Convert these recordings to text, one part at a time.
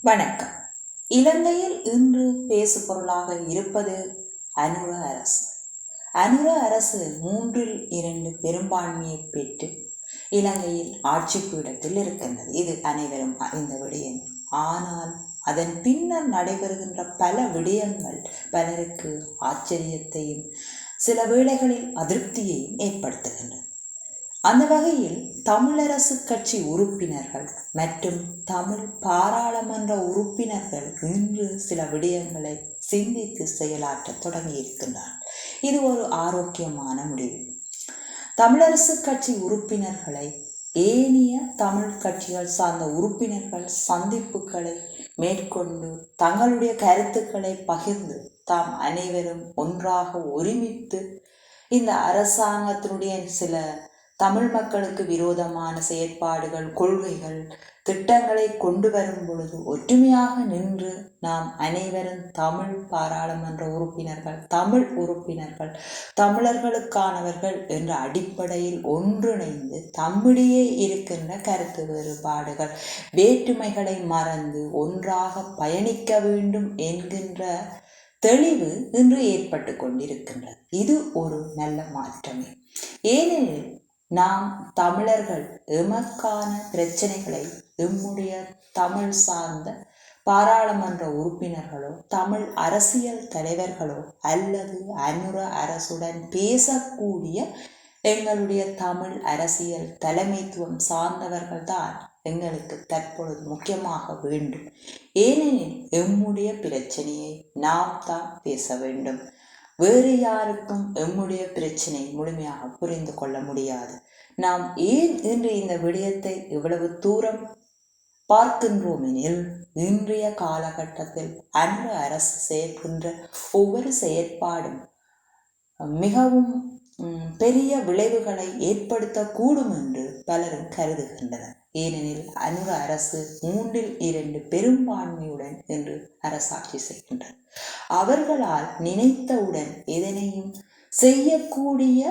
வணக்கம். இலங்கையில் இன்று பேசு பொருளாக இருப்பது அனுர அரசு. அனுர அரசு மூன்றில் இரண்டு பெரும்பான்மையை பெற்று இலங்கையில் ஆட்சி பீடத்தில் இருக்கின்றது. இது அனைவரும் அறிந்த விடயம். ஆனால் அதன் பின்னர் நடைபெறுகின்ற பல விடயங்கள் பலருக்கு ஆச்சரியத்தையும் சில வேளைகளில் அதிருப்தியையும் ஏற்படுத்துகின்றன. அந்த வகையில் தமிழரசு கட்சி உறுப்பினர்கள் மற்றும் தமிழ் பாராளுமன்ற உறுப்பினர்கள் இன்று சில விடயங்களை சிந்தித்து செயலாற்ற தொடங்கியிருக்கிறார்கள் இது ஒரு ஆரோக்கியமான முடிவு. தமிழரசு கட்சி உறுப்பினர்களை ஏனைய தமிழ் கட்சிகள் சார்ந்த உறுப்பினர்கள் சந்திப்புகளை மேற்கொண்டு தங்களுடைய கருத்துக்களை பகிர்ந்து தாம் அனைவரும் ஒன்றாக ஒருமித்து இந்த அரசாங்கத்தினுடைய சில தமிழ் மக்களுக்கு விரோதமான செயற்பாடுகள் கொள்கைகள் திட்டங்களை கொண்டு வரும் பொழுது ஒற்றுமையாக நின்று நாம் அனைவரும் தமிழ் பாராளுமன்ற உறுப்பினர்கள் தமிழ் உறுப்பினர்கள் தமிழர்களுக்கானவர்கள் என்ற அடிப்படையில் ஒன்றிணைந்து தம்மிடையே இருக்கின்ற கருத்து வேறுபாடுகள் வேற்றுமைகளை மறந்து ஒன்றாக பயணிக்க வேண்டும் என்கின்ற தெளிவு இன்று ஏற்பட்டு கொண்டிருக்கின்றது. இது ஒரு நல்ல மாற்றமே. ஏனெனில் நாம் தமிழர்கள் எமக்கான பிரச்சனைகளை எம்முடைய தமிழ் சார்ந்த பாராளுமன்ற உறுப்பினர்களோ தமிழ் அரசியல் தலைவர்களோ அல்லது அனுர அரசுடன் பேசக்கூடிய எங்களுடைய தமிழ் அரசியல் தலைமைத்துவம் சார்ந்தவர்கள் தான் எங்களுக்கு தற்பொழுது முக்கியமாக வேண்டும். ஏனெனில் எம்முடைய பிரச்சனையை நாம் தான் பேச வேண்டும். வேறு யாருக்கும் எம்முடைய பிரச்சனை முழுமையாக புரிந்து கொள்ள முடியாது. நாம் ஏன் இன்று இந்த விடயத்தை இவ்வளவு தூரம் பார்க்கின்றோம் எனில் இன்றைய காலகட்டத்தில் அன்று அரசு செய்கின்ற ஒவ்வொரு செயற்பாடும் மிகவும் பெரிய விளைவுகளை ஏற்படுத்தக்கூடும் என்று பலரும் கருதுகின்றனர். ஏனெனில் அங்கு அரசு மூன்றில் இரண்டு பெரும்பான்மையுடன் என்று அரசாட்சி செய்கின்றனர் அவர்களால் நினைத்தவுடன் எதனையும் செய்யக்கூடிய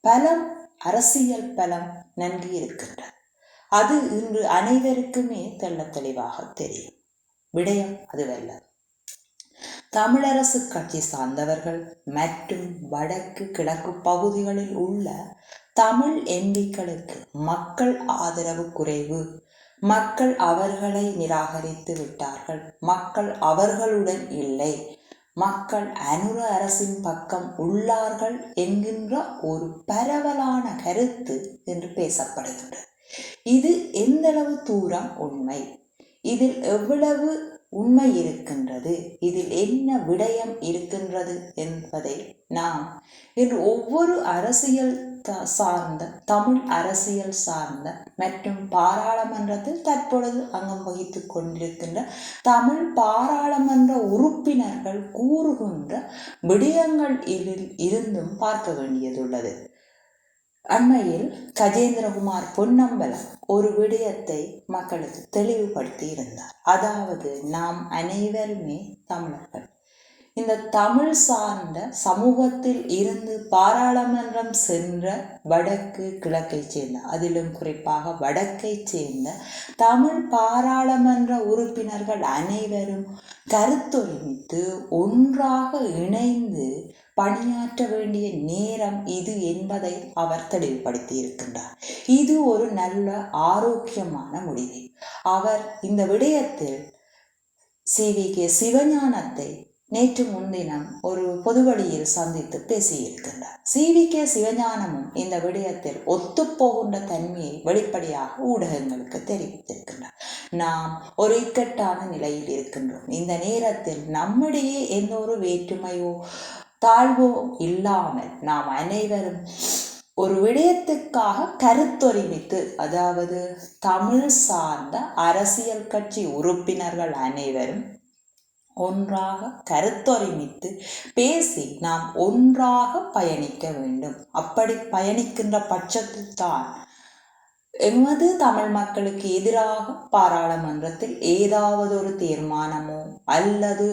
பலம் அரசியல் பலம் நன்கு இருக்கின்றது அது இன்று அனைவருக்குமே தெள்ள தெளிவாக தெரியும். விடயம் அதுவல்ல. தமிழரசு கட்சி சார்ந்தவர்கள் மற்றும் வடக்கு கிழக்கு பகுதிகளில் உள்ள தமிழ் எம்பிக்களுக்கு மக்கள் ஆதரவு குறைவு. மக்கள் அவர்களை நிராகரித்து விட்டார்கள். மக்கள் அவர்களுடன் இல்லை. மக்கள் அனுர அரசின் பக்கம் உள்ளார்கள் என்கின்ற ஒரு பரவலான கருத்து என்று பேசப்படுகின்றது. இது எந்தளவு தூரம் உண்மை? இதில் எவ்வளவு உண்மை இருக்கின்றது? இதில் என்ன விடயம் இருக்கின்றது என்பதை நாம் இன்று ஒவ்வொரு அரசியல் சார்ந்த தமிழ் அரசியல் சார்ந்த மற்றும் பாராளுமன்றத்தில் தற்பொழுது அங்கம் வகித்துக் கொண்டிருக்கின்ற தமிழ் பாராளுமன்ற உறுப்பினர்கள் கூறுகின்ற விடயங்கள் இதில் இருந்தும் பார்க்க வேண்டியதுள்ளது. அண்மையில் கஜேந்திரகுமார் பொன்னம்பலம் ஒரு விடயத்தை மக்களுக்கு தெளிவுபடுத்தி இருந்தார் அதாவது நாம் அனைவருமே தமிழர்கள். இந்த தமிழ் சார்ந்த சமூகத்தில் இருந்து பாராளுமன்றம் சென்ற வடக்கு கிழக்கை சேர்ந்த அதிலும் குறிப்பாக வடக்கை சேர்ந்த தமிழ் பாராளுமன்ற உறுப்பினர்கள் அனைவரும் கருத்தொருமித்து ஒன்றாக இணைந்து பணியாற்ற வேண்டிய நேரம் இது என்பதை அவர் தெளிவுபடுத்தி இருக்கின்றார் இது ஒரு நல்ல ஆரோக்கியமான முடிவு. அவர் இந்த விடயத்தில் சி. வி. கே. சிவஞானத்தை நேற்று முன்தினம் ஒரு பொது வழியில் சந்தித்து பேசியிருக்கின்றார். சி வி கே சிவஞானமும் இந்த விடயத்தில் ஒத்துப்போகின்ற தன்மையை வெளிப்படையாக ஊடகங்களுக்கு தெரிவித்திருக்கின்றார். நாம் ஒரு இக்கட்டான நிலையில் இருக்கின்றோம். இந்த நேரத்தில் நம்மிடையே எந்த ஒரு வேற்றுமையோ தாழ்வோ இல்லாமல் நாம் அனைவரும் ஒரு விடயத்துக்காக கருத்தொருமித்து அதாவது தமிழ் சார்ந்த அரசியல் கட்சி உறுப்பினர்கள் அனைவரும் ஒன்றாக கருத்தொருமித்து பேசி நாம் ஒன்றாக பயணிக்க வேண்டும். அப்படி பயணிக்கின்ற பட்சத்தில் தான் எமது தமிழ் மக்களுக்கு எதிராக பாராளுமன்றத்தில் ஏதாவது ஒரு தீர்மானமோ அல்லது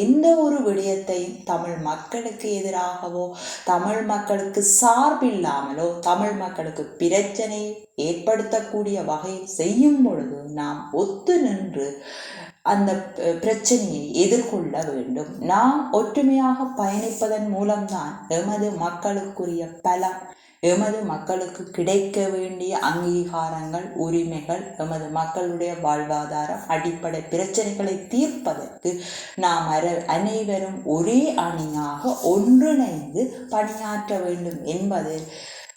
எந்த ஒரு விடயத்தையும் தமிழ் மக்களுக்கு எதிராகவோ தமிழ் மக்களுக்கு சார்பில்லாமலோ தமிழ் மக்களுக்கு பிரச்சனை ஏற்படுத்தக்கூடிய வகையில் செய்யும் பொழுது நாம் ஒத்து நின்று அந்த பிரச்சனையை எதிர்கொள்ள வேண்டும். நாம் ஒற்றுமையாக பயணிப்பதன் மூலம்தான் எமது மக்களுக்குரிய பலம் எமது மக்களுக்கு கிடைக்க வேண்டிய அங்கீகாரங்கள் உரிமைகள் எமது மக்களுடைய வாழ்வாதாரம் அடிப்படை பிரச்சனைகளை தீர்ப்பதற்கு நாம் அர அனைவரும் ஒரே அணியாக ஒன்றிணைந்து பணியாற்ற வேண்டும் என்பதில்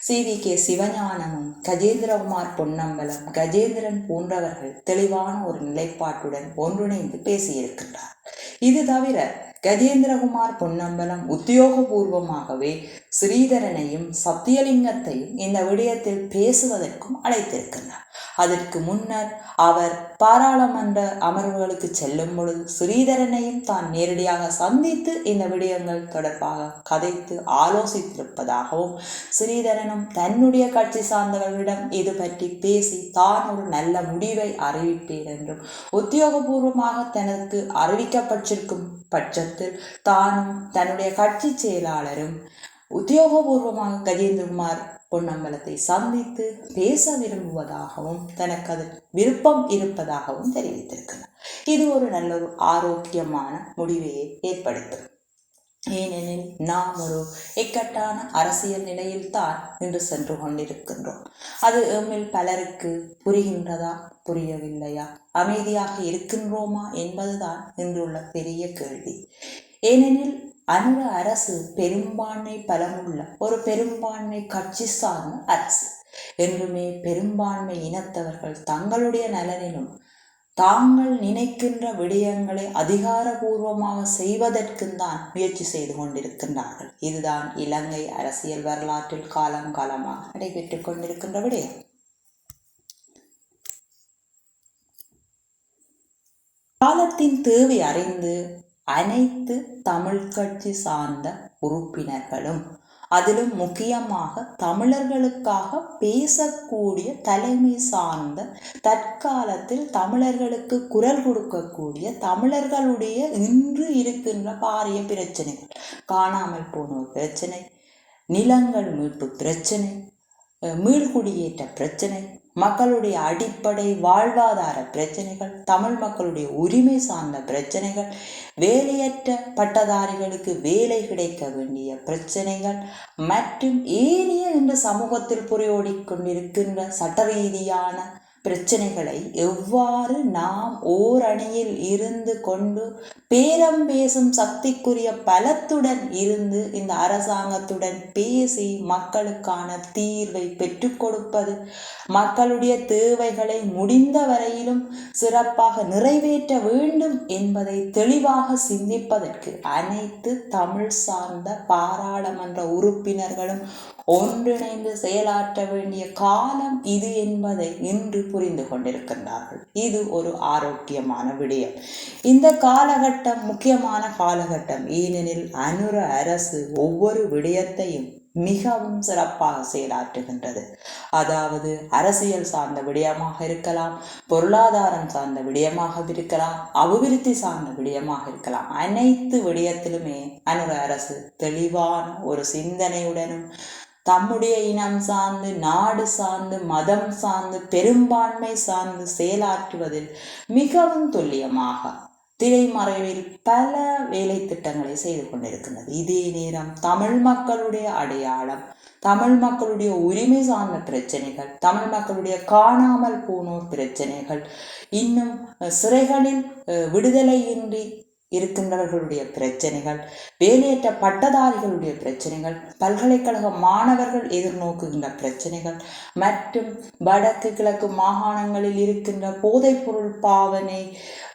சி வி கே சிவஞானமும் கஜேந்திரகுமார் பொன்னம்பலம் கஜேந்திரன் போன்றவர்கள் தெளிவான ஒரு நிலைப்பாட்டுடன் ஒன்றிணைந்து பேசியிருக்கின்றார். இது தவிர கஜேந்திரகுமார் பொன்னம்பலம் உத்தியோகபூர்வமாகவே ஸ்ரீதரனையும் சத்தியலிங்கத்தையும் இந்த விடயத்தில் பேசுவதற்கும் அழைத்திருக்கின்றார். அதற்கு முன்னர் அவர் பாராளுமன்ற அமர்வுகளுக்கு செல்லும் பொழுது ஸ்ரீதரனையும் தான் நேரடியாக சந்தித்து இந்த விடயங்கள் தொடர்பாக கதைத்து ஆலோசித்திருப்பதாகவும் ஸ்ரீதரனும் தன்னுடைய கட்சி சார்ந்தவர்களிடம் இது பற்றி பேசி தான் ஒரு நல்ல முடிவை அறிவிப்பேன் என்றும் உத்தியோகபூர்வமாக தனக்கு அறிவிக்கப்பட்டிருக்கும் பட்சத்தில் தானும் தன்னுடைய கட்சி செயலாளரும் உத்தியோகபூர்வமாக கஜேந்திரகுமார் பொன்னம்பலத்தை சந்தித்து பேச விரும்புவதாகவும் தனக்கு அதில் விருப்பம் இருப்பதாகவும் தெரிவித்திருக்கிறார். இது ஒரு நல்ல ஒரு ஆரோக்கியமான முடிவையை ஏற்படுத்தும். ஏனெனில் நாம் ஒரு இக்கட்டான அரசியல் நிலையில்தான் இன்று சென்று கொண்டிருக்கின்றோம். அது எம்மில் பலருக்கு புரிகின்றதா புரியவில்லையா அமைதியாக இருக்கின்றோமா என்பதுதான் இன்றுள்ள பெரிய கேள்வி. ஏனெனில் அனுர அரசு பெரும்பான்மை பலமுள்ள ஒரு பெரும்பான்மை கட்சி சார்ந்த அரசு. என்றுமே பெரும்பான்மை இனத்தவர்கள் தங்களுடைய நலனிலும் தாங்கள் நினைக்கின்ற விடயங்களை அதிகாரபூர்வமாக செய்வதற்கும் தான் முயற்சி செய்து கொண்டிருக்கின்றார்கள். இதுதான் இலங்கை அரசியல் வரலாற்றில் காலம் காலமாக நடைபெற்றுக் கொண்டிருக்கின்ற விடயம். காலத்தின் தேவை அறிந்து அனைத்து தமிழ் கட்சி சார்ந்த உறுப்பினர்களும் அதிலும் முக்கியமாக தமிழர்களுக்காக பேசக்கூடிய தலைமை சார்ந்த தற்காலத்தில் தமிழர்களுக்கு குரல் கொடுக்கக்கூடிய தமிழர்களுடைய இன்று இருக்கின்ற பாரிய பிரச்சனைகள். காணாமல் போனோர் பிரச்சனை நிலங்கள் மீட்பு பிரச்சனை மீள்குடியேற்ற பிரச்சனை மக்களுடைய அடிப்படை வாழ்வாதார பிரச்சனைகள் தமிழ் மக்களுடைய உரிமை சார்ந்த பிரச்சனைகள் வேலையற்ற பட்டதாரிகளுக்கு வேலை கிடைக்க வேண்டிய பிரச்சனைகள் மற்றும் ஏனைய இந்த சமூகத்தில் புரையோடி கொண்டிருக்கின்ற சட்ட ரீதியான பிரச்சனைகளை எவ்வாறு நாம் ஓரணியில் இருந்து கொண்டு பேரம் பேசும் சக்திக்குரிய பலத்துடன் இருந்து இந்த அரசாங்கத்துடன் பேசி மக்களுக்கான தீர்வை பெற்றுக் கொடுப்பது மக்களுடைய தேவைகளை முடிந்த வரையிலும் சிறப்பாக நிறைவேற்ற வேண்டும் என்பதை தெளிவாக சிந்திப்பதற்கு அனைத்து தமிழ் சார்ந்த பாராளுமன்ற உறுப்பினர்களும் ஒன்றிணைந்து செயலாற்ற வேண்டிய காலம் இது என்பதை இன்று புரிந்து கொண்டிருக்கின்றார்கள். இது ஒரு ஆரோக்கியமான விடயம். இந்த காலகட்டம் முக்கியமான காலகட்டம். ஏனெனில் அனுர அரசு ஒவ்வொரு விடயத்தையும் மிகவும் சிறப்பாக செயலாற்றுகின்றது. அதாவது அரசியல் சார்ந்த விடயமாக இருக்கலாம் பொருளாதாரம் சார்ந்த விடயமாக இருக்கலாம் அபிவிருத்தி சார்ந்த விடயமாக இருக்கலாம். அனைத்து விடயத்திலுமே அனுர அரசு தெளிவான ஒரு சிந்தனையுடனும் தம்முடைய இனம் சார்ந்து நாடு சார்ந்து மதம் சார்ந்து பெரும்பான்மை சார்ந்து செயலாற்றுவதில் மிகவும் துல்லியமாக திரைமறைவில் பல வேலை திட்டங்களை செய்து கொண்டிருக்கின்றது. இதே நேரம் தமிழ் மக்களுடைய அடையாளம் தமிழ் மக்களுடைய உரிமை சார்ந்த பிரச்சனைகள் தமிழ் மக்களுடைய காணாமல் போனோர் பிரச்சனைகள் இன்னும் அஹ், சிறைகளில் அஹ், விடுதலையின்றி இருக்கின்றவர்களுடைய பிரச்சனைகள் வேலையற்ற பட்டதாரிகளுடைய பிரச்சனைகள் பல்கலைக்கழக மாணவர்கள் எதிர்நோக்குகின்ற பிரச்சனைகள் மற்றும் வடக்கு கிழக்கு மாகாணங்களில் இருக்கின்ற போதைப்பொருள் பாவனை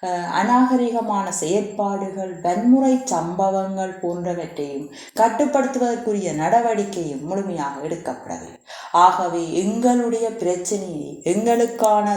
அஹ், அநாகரிகமான செயற்பாடுகள் வன்முறை சம்பவங்கள் போன்றவற்றையும் கட்டுப்படுத்துவதற்குரிய நடவடிக்கையும் முழுமையாக எடுக்கப்படவில்லை. ஆகவே எங்களுடைய பிரச்சனையை எங்களுக்கான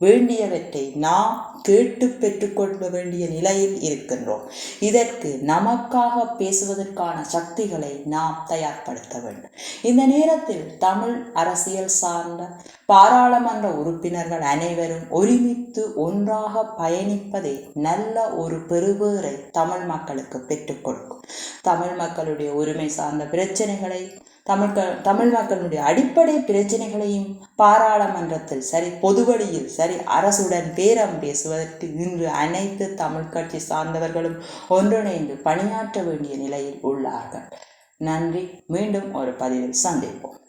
வேண்டியவற்றை நாம் கேட்டு பெற்றுக்கொள்ள வேண்டிய நிலையில் இருக்கின்றோம். இதற்கு நமக்காக பேசுவதற்கான சக்திகளை நாம் தயார்படுத்த வேண்டும். இந்த நேரத்தில் தமிழ் அரசியல் சார்ந்த பாராளுமன்ற உறுப்பினர்கள் அனைவரும் ஒருமித்து ஒன்றாக பயணிப்பதே நல்ல ஒரு பெருவேரை தமிழ் மக்களுக்கு பெற்றுக் கொடுக்கும். தமிழ் மக்களுடைய உரிமை சார்ந்த பிரச்சனைகளை தமிழ் தமிழ் மக்களுடைய அடிப்படை பிரச்சனைகளையும் பாராளுமன்றத்தில் சரி பொதுவழியில் சரி அரசுடன் பேரம் பேசுவதற்கு இன்று அனைத்து தமிழ் கட்சி சார்ந்தவர்களும் ஒன்றிணைந்து பணியாற்ற வேண்டிய நிலையில் உள்ளார்கள். நன்றி. மீண்டும் ஒரு பதிவில் சந்திப்போம்.